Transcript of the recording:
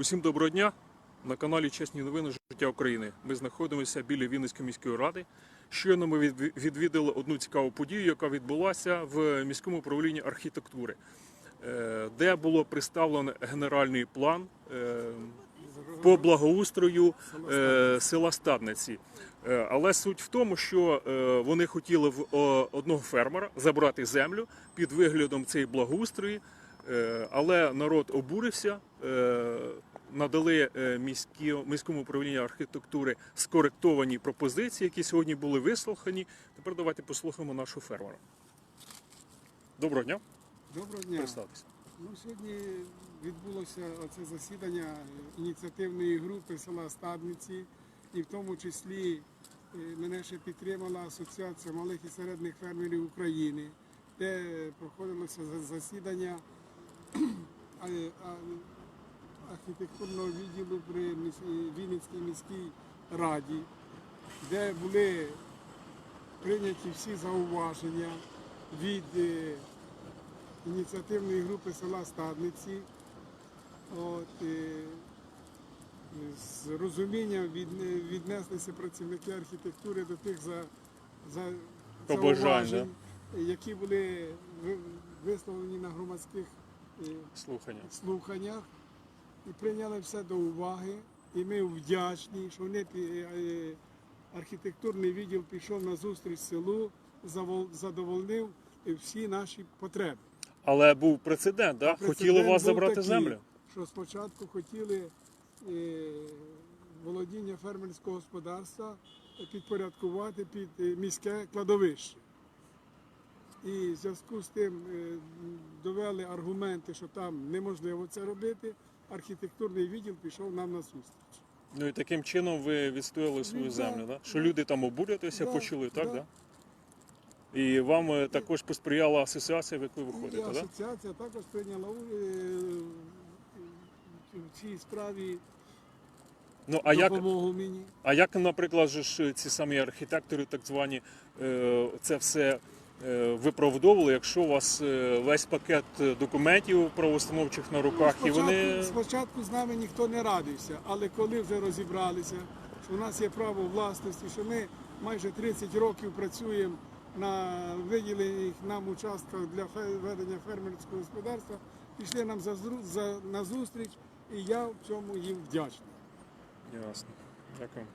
Усім доброго дня на каналі Чесні новини Життя України. Ми знаходимося біля Вінницької міської ради. Щойно ми відвідали одну цікаву подію, яка відбулася в міському управлінні архітектури, е, де було представлено генеральний план е, по благоустрою е, села Стадниці. Але суть в тому, що вони хотіли в одного фермера забрати землю під виглядом цієї благоустрої, але народ обурився. Надали е, міському управлінню архітектури скоректовані пропозиції, які сьогодні були вислухані. Тепер давайте послухаємо нашого фермера. Доброго дня, Доброго дня. представтеся. Ну, сьогодні відбулося оце засідання ініціативної групи села Стадниці, і в тому числі е, мене ще підтримала Асоціація малих і середніх фермерів України, де проходилося за- засідання архітектурного відділу при Вінницькій міській раді, де були прийняті всі зауваження від е, ініціативної групи села Стадниці. От, е, з розумінням віднеслися працівники архітектури до тих за, за, зауважень, які були висловлені на громадських е, Слухання. слуханнях і прийняли все до уваги. І ми вдячні, що вони е, архітектурний відділ пішов на зустріч селу, задовольнив всі наші потреби. Але був прецедент, да? Прецедент хотіли вас забрати такий, землю. Що спочатку хотіли е, володіння фермерського господарства підпорядкувати під е, міське кладовище. І в зв'язку з тим е, довели аргументи, що там неможливо це робити. Архітектурний відділ пішов нам на зустріч. Ну і таким чином ви відстояли свою землю, да, що люди там обурюватися Да, почали, так? да. Да? І вам е, також посприяла асоціація, в яку ви І входите, так? Асоціація також прийняла е, в цій справі Ну, а як, допомогу мені. а як, наприклад, же ж ці самі архітектори, так звані, е, це все виправдовували, якщо у вас е, весь пакет документів правоустановчих на руках, і спочатку, вони. спочатку з нами ніхто не радився, але коли вже розібралися, що у нас є право власності, що ми майже 30 років працюємо на виділених нам участках для ведення фермерського господарства, пішли нам за, за, на зустріч, і я в цьому їм вдячний. Ясно. Дякую.